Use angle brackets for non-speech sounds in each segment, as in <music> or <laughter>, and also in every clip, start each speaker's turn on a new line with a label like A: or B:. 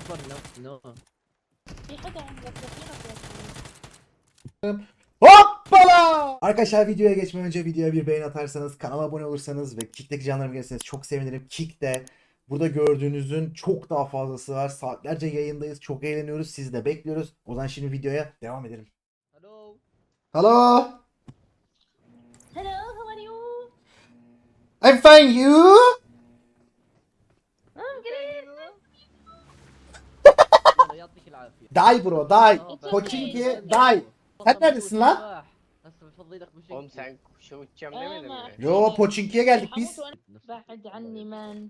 A: عفوا نو نو
B: في حدا عندك دقيقة
C: Hoppala! Arkadaşlar videoya geçmeden önce videoya bir beğeni atarsanız, kanala abone olursanız ve Kick'teki canlarımı gelirseniz çok sevinirim. Kick'te burada gördüğünüzün çok daha fazlası var. Saatlerce yayındayız. Çok eğleniyoruz. Sizi de bekliyoruz. O zaman şimdi videoya devam edelim.
A: الو
C: Hello!
B: Hello, how are you?
C: I'm fine you? Die bro die.
A: آه،
C: Pochinki
B: okay.
C: die. Sen neredesin lan?
A: صباح. هسه بفضي لك بوشنكي
D: Oğlum sen kuşa uçacağım
B: Aa,
D: demedin mi?
C: Yo Pochinki'ye geldik
B: حموت
C: biz.
B: وأنا بعد عني مان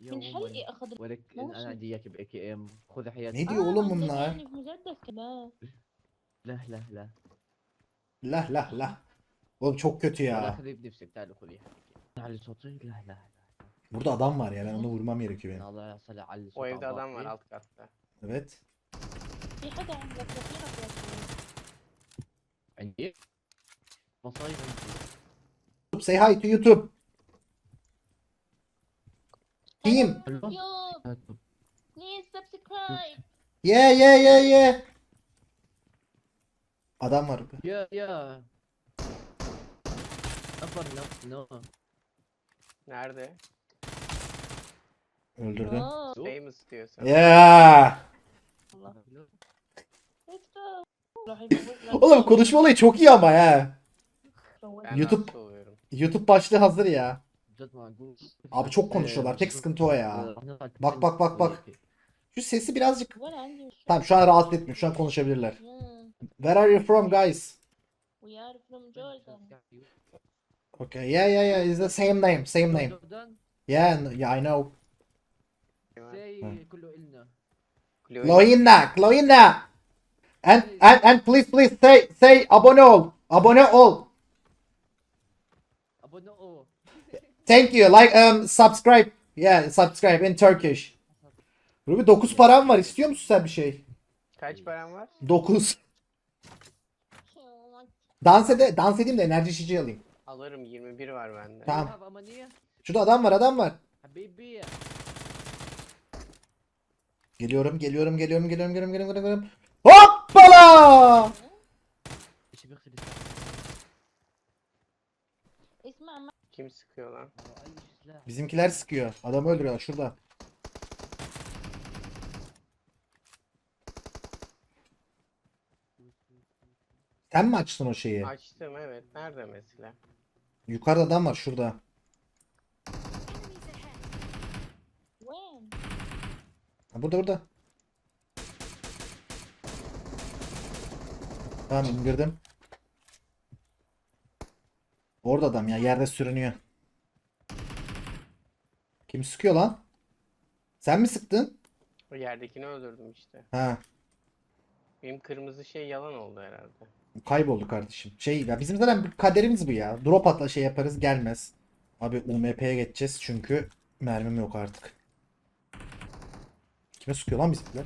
B: من حقي اخذ
A: ولك إن انا عندي اياك باي كي ام خذ حياتك
C: Ne diyor oğlum bunlar?
B: يعني في مسدس كمان
A: لا لا لا
C: Lah lah lah. Oğlum çok kötü
A: ولا
C: ya.
A: خذي بنفسك تعالي خذي علي صوتي لا لا لا
C: Burada adam var ya ben onu vurmam gerekiyor benim.
A: الله يصل علي
D: O
A: صوت
D: evde
A: عباطي.
D: adam var alt katta.
C: Evet.
B: في حدا عندك دقيقة
A: عندي مصايب عندي
C: Say hi to YouTube. Team.
A: ألو؟
B: يوب بليز سبسكرايب
C: Yeah yeah yeah yeah. Adam var.
A: يا يا عفوا نو نو
D: Nerede?
C: Öldürdün.
D: Famous diyorsun.
C: Yeah.
B: Let's go راح يفوت لك.
C: Oğlum konuşma olayı çok iyi ama ya. YouTube- YouTube başlığı hazır ya. Abi çok ee, konuşuyorlar. Tek sıkıntı o ya. Ee, bak, bak, bak, bak. Ee, şu sesi birazcık...
B: What? Şey?
C: Tamam şu an rahat etmiyor. Şu an konuşabilirler. Where are you from guys?
B: we are from Jordan.
C: Okay. Yeah yeah yeah. It's the same name. Same name. Yeah, yeah I know.
A: Say
D: kullu
C: Loina, Loina. And and and please please say say abone ol. Abone ol.
A: Abone ol. <laughs>
C: Thank you. Like um subscribe. Yeah, subscribe in Turkish. Ruby 9 param var. İstiyor musun sen bir şey?
D: Kaç param var?
C: 9. <laughs> Dans ede dans edeyim de enerji içici alayım.
D: Alırım 21 var bende.
C: Tamam.
A: Ama niye?
C: Şurada adam var, adam var.
A: Habibi.
C: Geliyorum, geliyorum, geliyorum, geliyorum, geliyorum, geliyorum, geliyorum. Hoppala!
D: Kim sıkıyor lan?
C: Bizimkiler sıkıyor. Adamı öldürüyorlar şurada. Sen mi açtın o şeyi?
D: Açtım evet. Nerede mesela?
C: Yukarıda adam var şurada. Ha, burada burada. Tamam indirdim. Orada adam ya yerde sürünüyor. Kim sıkıyor lan? Sen mi sıktın?
D: O yerdekini öldürdüm işte.
C: Ha,
D: Benim kırmızı şey yalan oldu herhalde.
C: kayboldu kardeşim. Şey ya bizim zaten kaderimiz bu ya. Drop atla şey yaparız gelmez. Abi UMP'ye geçeceğiz çünkü mermim yok artık. Kime sıkıyor lan bizimkiler?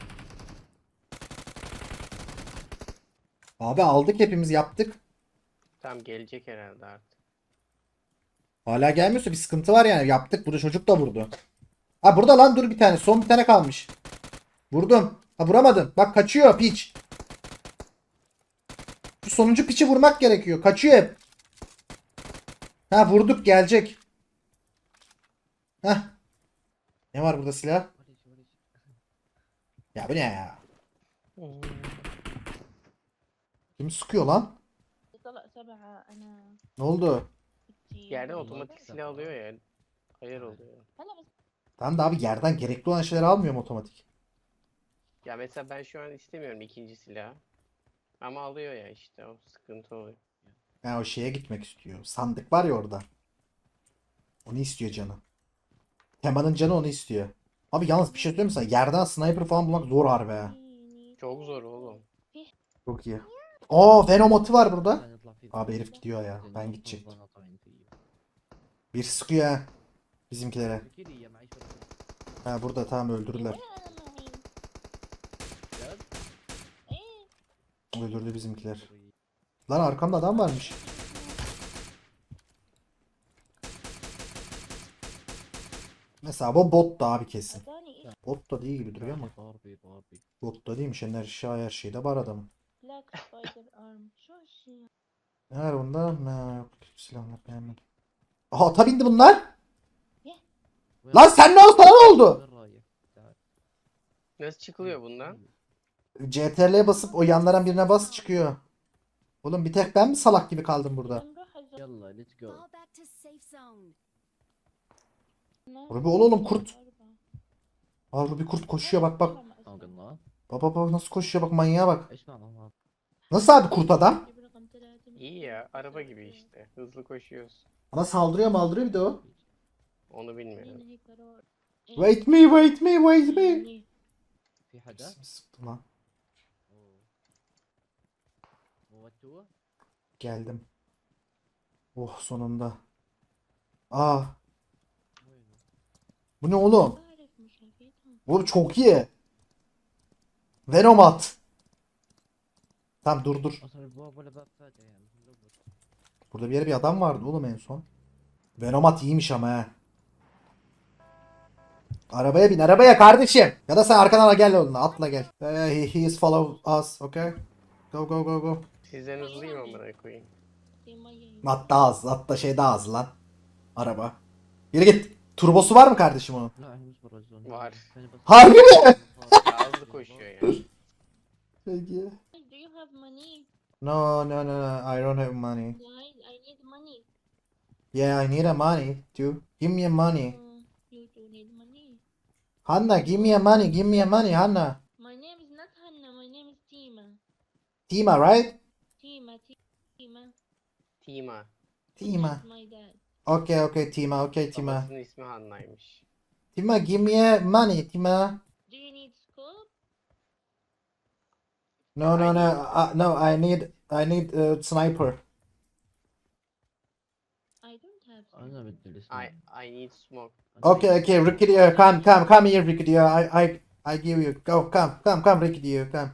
C: Abi aldık hepimiz yaptık.
D: Tam gelecek herhalde artık.
C: Hala gelmiyorsa bir sıkıntı var yani. Yaptık. Burada çocuk da vurdu. Ha burada lan dur bir tane. Son bir tane kalmış. Vurdum. Ha vuramadım. Bak kaçıyor piç. Şu sonuncu piçi vurmak gerekiyor. Kaçıyor hep. Ha vurduk gelecek. Heh. Ne var burada silah? Ya bu ne ya? Kim sıkıyor lan?
B: طلع سبعة أنا
C: Ne oldu?
B: بدي
D: Yerden
A: Allah
D: otomatik
A: Allah.
D: silah alıyor ya. Hayır oluyor.
B: هلا بس
C: Tamam da abi yerden gerekli olan şeyleri almıyorum otomatik.
D: Ya mesela ben şu an istemiyorum ikinci silahı. Ama alıyor ya işte o sıkıntı oluyor.
C: Ha o şeye gitmek istiyor. Sandık var ya orada. Onu istiyor canı. Temanın canı onu istiyor. Abi yalnız bir şey söyleyeyim sana. Yerden sniper falan bulmak zor harbi.
D: Çok zor oğlum.
C: Çok iyi. Oo Venom var burada. Abi herif gidiyor ya. Ben gidecektim. Bir sıkıyor ha. Bizimkilere. Ha burada tamam öldürdüler. Öldürdü bizimkiler. Lan arkamda adam varmış. Mesela bu bot da abi kesin. Bot da değil gibi duruyor ama. Bot da değilmiş. Her şey her şeyde var adamın. Ne var bunda? Ne yok. Silahlar beğenmedim. Aha ata bindi bunlar. Lan sen ne oldu? Ne oldu?
D: Nasıl çıkılıyor bundan?
C: CTRL basıp o yanlardan birine bas çıkıyor. Oğlum bir tek ben mi salak gibi kaldım burada?
E: Yallah let's go.
C: Ruby ol oğlum kurt. Aa Ruby kurt koşuyor bak bak.
A: Bak
C: bak bak nasıl koşuyor bak manyağa bak. Nasıl abi kurt adam?
D: İyi ya araba gibi işte. Hızlı koşuyoruz.
C: Ama saldırıyor maldırıyor bir de o.
D: Onu bilmiyorum.
C: Wait me wait me wait me.
A: Hepsini
C: sıktı lan. Geldim. Oh sonunda. Aa bu ne oğlum? Bu çok iyi. Venom at. Tamam dur dur. Burada bir yere bir adam vardı oğlum en son. Venom at iyiymiş ama he. Arabaya bin arabaya kardeşim. Ya da sen arkadan gel onunla atla gel. He, he is follow us okay. Go go go go.
D: Sizden hızlıyım amına koyayım.
C: At daha hızlı at şey daha hızlı lan. Araba. Yürü git. Turbosu var mı kardeşim onun?
D: Var.
C: Harbi mi?
D: Hızlı koşuyor yani.
C: Peki.
B: Do you have money?
C: No, no, no, no. I don't have money.
B: Why? I need money.
C: Yeah, I need a money too. Give me a money.
B: Hmm, you do need money.
C: Hanna, give me a money. Give me a money, Hanna.
B: My name is not Hannah. My name is Tima.
C: Tima, right?
B: Tima. Tima.
D: Tima.
C: Tima.
B: My dad.
C: Okay, okay, Tima, okay, Tima.
D: Babasının ismi Hanna'ymış.
C: Tima, give me money, Tima.
B: Do you need scoop?
C: No, no, no, uh, no, I need, I need uh, sniper.
B: I don't have
D: I, I need smoke.
C: Okay, okay, Rikidio, come, come, come here, Rikidio. I, I, I give you. Go, come, come, come, Rikidio, come.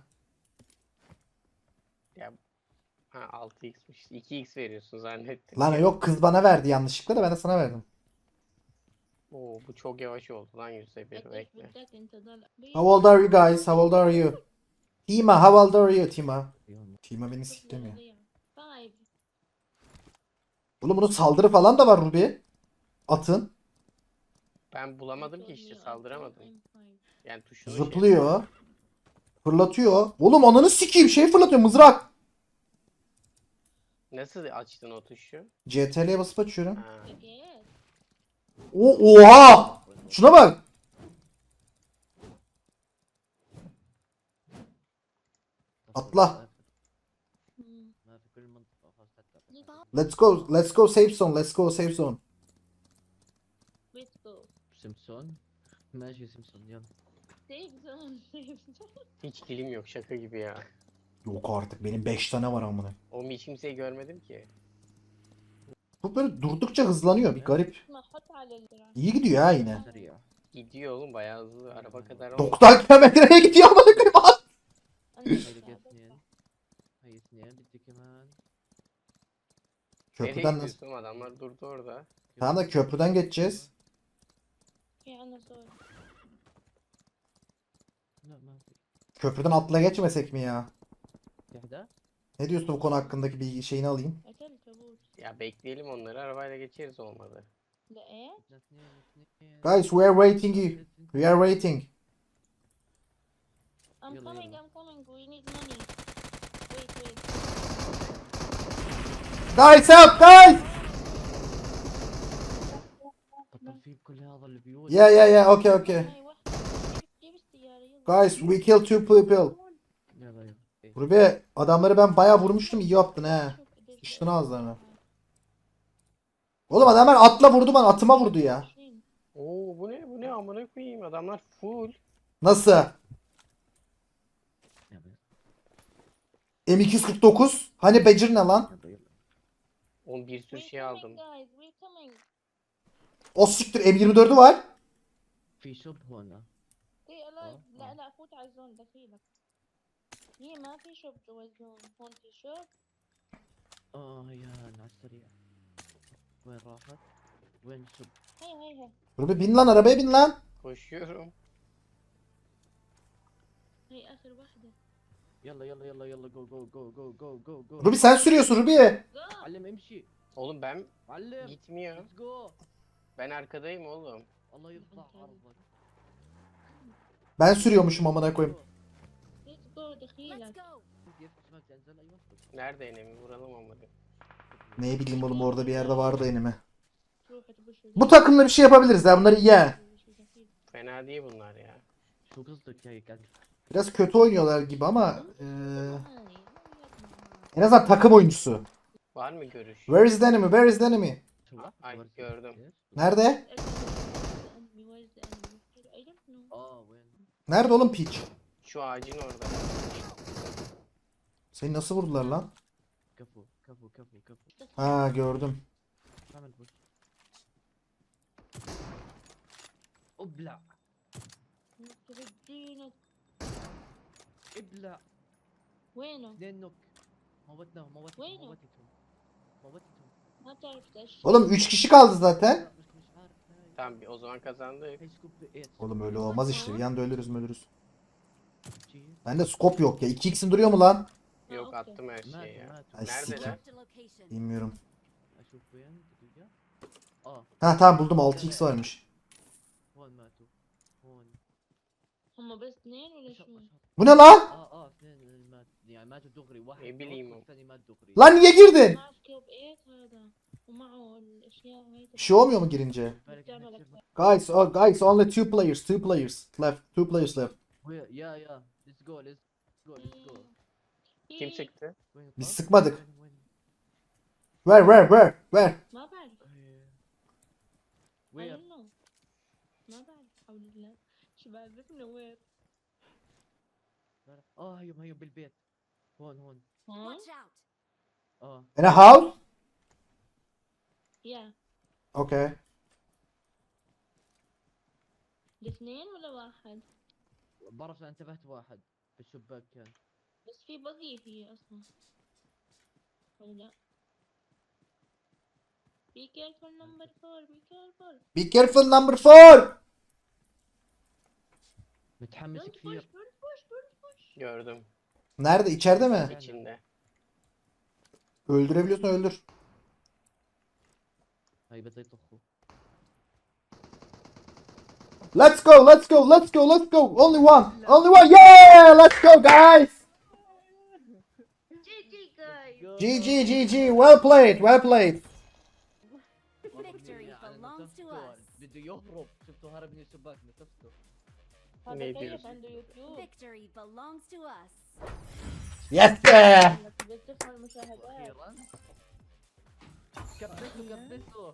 D: Ha 6x 2x veriyorsun zannettim.
C: Lan yok kız bana verdi yanlışlıkla da ben de sana verdim.
D: Oo bu çok yavaş oldu lan yüzde bir bekle.
C: How old are you guys? How old are you? Tima, how old are you Tima? Tima beni siklemiyor. Oğlum bunun saldırı falan da var Ruby. Atın.
D: Ben bulamadım ki işte saldıramadım. Yani tuşunu
C: Zıplıyor. Fırlatıyor. Oğlum ananı sikeyim şey fırlatıyor mızrak.
D: Nasıl açtın o tuşu?
C: CTRL'ye basıp açıyorum. O oha! Şuna bak. Atla. Let's go. Let's go safe zone. Let's go safe zone.
A: Simpson. Merge Simpson yan.
B: Safe zone. Safe zone.
D: Hiç dilim yok şaka gibi ya.
C: Yok artık benim 5 tane var amına.
D: Oğlum hiç kimseyi görmedim ki.
C: Bu böyle durdukça hızlanıyor bir garip. İyi gidiyor ha yine.
D: Gidiyor oğlum bayağı hızlı araba kadar. oldu.
C: 90 kilometreye <laughs> gidiyor amına koyayım.
D: Hayır
C: Köprüden nasıl?
D: gidiyorsun adamlar durdu orada.
C: Tamam da köprüden geçeceğiz. Köprüden atla geçmesek mi ya?
A: في حدا؟
C: Ne diyorsun bu konu hakkındaki bir şeyini alayım.
B: قتلت ابوك.
D: Ya bekleyelim onları arabayla geçeriz olmadı.
B: لقيت؟
A: بدنا اثنين اثنين
C: Guys we are waiting you. We are waiting.
B: I'm
A: يلا،
B: coming,
A: يلا.
B: I'm coming. We need money. Wait, wait.
C: Guys help guys.
A: بطل في بكل هذا البيوت
C: Yeah yeah yeah okay okay.
B: هاي واحدة. جيب- جيب السيارة يلا.
C: Guys we killed two people.
A: يلا يلا إيه.
C: Ruby adamları ben bayağı vurmuştum iyi yaptın he.
B: شوف قديش
C: Sıçtın
B: بقى.
C: ağızlarına. Oğlum adamlar atla vurdu bana atıma vurdu ya.
B: 20.
D: Oo bu ne bu ne amına koyayım adamlar full.
C: Nasıl?
A: يلا
C: M249. Hani Becir ne lan?
A: يلا يلا
D: Oğlum bir sürü
B: We're
D: şey
B: coming,
D: aldım.
B: guys. We're coming.
C: O siktir M24'ü var.
A: في شوب هنا
B: في الايف
A: آه،
B: لا
A: آه.
B: لا فوت على الزون دخيلك Niye? ما في شوب تودون هون في شوب؟
A: آه يا ناصر يا وين راحت؟ وين شوب؟
B: هي هي هي
C: Rubi bin lan arabaya bin lan.
D: Koşuyorum.
A: هي آخر واحدة يلا يلا يلا يلا جو جو جو جو جو جو جو
C: Rubi sen sürüyorsun Rubi.
A: جو معلم امشي
D: Oğlum ben
A: معلم
D: gitmiyor.
A: ليتس جو
D: Ben arkadayım oğlum.
A: الله يرضى على ارضك
C: Ben sürüyormuşum amına koyayım
B: Let's go دخيلك
A: كيف اسمك تنزل ايوه
D: Nerede enemi vuralım ama.
C: Ne bileyim oğlum orada bir yerde vardı enimi.
B: تروح تبشر
C: Bu takımla bir şey yapabiliriz ya bunları ye.
D: Fena değil bunlar ya.
A: شو قصدك يا كلب
C: Biraz kötü oynuyorlar gibi ama eee, en azından takım oyuncusu.
D: Var mı görüş?
C: Where is the enemy? Where is the enemy?
A: شو
D: Ay
A: ورثة؟
D: gördüm.
A: إيش؟
C: Nerede?
A: اه وين
C: Nerede oğlum piç?
D: Şu ağacın orada.
C: Seni nasıl vurdular lan?
A: كفو كفو كفو كفو
C: Ha gördüm.
A: اعمل بوش ابلع ابلع
B: وينه؟
A: اثنين نوك موتناهم موتهم
B: وينه؟
A: موتتهم موتتهم
B: ما بتعرف تأشر
C: Oğlum 3 kişi kaldı zaten.
A: لا، مش مش عارف هاي
D: Tamam bir- o zaman kazandık.
A: هاي سكوب ايت
C: Oğlum öyle olmaz işte. Bir anda ölürüz mü ölürüz. Bende skop yok ya. 2x'im duruyor mu lan?
D: Yok attım her şeyi ya.
C: Ay sikim. Bilmiyorum. Ha tamam buldum 6x varmış. Bu ne lan?
A: Ne bileyim o.
C: Lan niye girdin? Bir şey olmuyor mu girince? Guys, oh, guys, only two players, two players left, two players left.
A: ويا يا يا ليتس جو ليتس جو ليتس جو
D: Kim
B: إيه،
D: çıktı?
A: وين
C: Biz
A: الطاق؟
C: sıkmadık.
A: وين وين
C: Where, where, where, where?
B: ما بعرف
A: إيه.
B: I
A: وين
B: don't know. ما بعرف حول الله شو بعرفنا وين
A: اه هيهم هيهم بالبيت هون هون
B: ها
E: Watch out.
A: اه
C: In a house?
B: يا
C: Okay.
B: الاثنين ولا واحد
A: بعرف أنا انتبهت واحد في الشباك كان
B: بس في بقية هي اصلا او لا Be careful number four, be careful.
C: Be careful number four.
A: متحمس
B: Don't
A: كثير
B: push, don't push, don't push.
D: Gördüm.
C: Nerede? İçeride mi?
D: İçinde.
C: Öldürebiliyorsan öldür.
A: هاي بده يطخوا
C: Let's go, let's go, let's go, let's go. Only one, only one. Yeah, let's go, guys.
B: GG guys.
C: GG, GG. Well played, well played.
E: Victory belongs to us.
A: بده يهرب شفتوا هرب من الشباك مسكته
B: هذا
D: Ne
B: كيف
D: diyorsun?
B: عنده يوتيوب
E: Victory belongs to us.
C: Yes be.
B: بس تفهم المشاهدات
A: اخيرا كبسوا كبسوا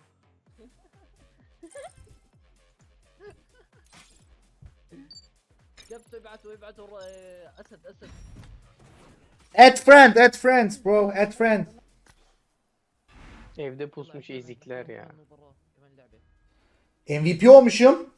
A: كبسوا ابعتوا ابعتوا الر- اسد اسد
C: Add friend, add friends, bro, add friends.
D: Evde pusmuş ezikler ya.
A: كمان لعبة
C: MVP olmuşum.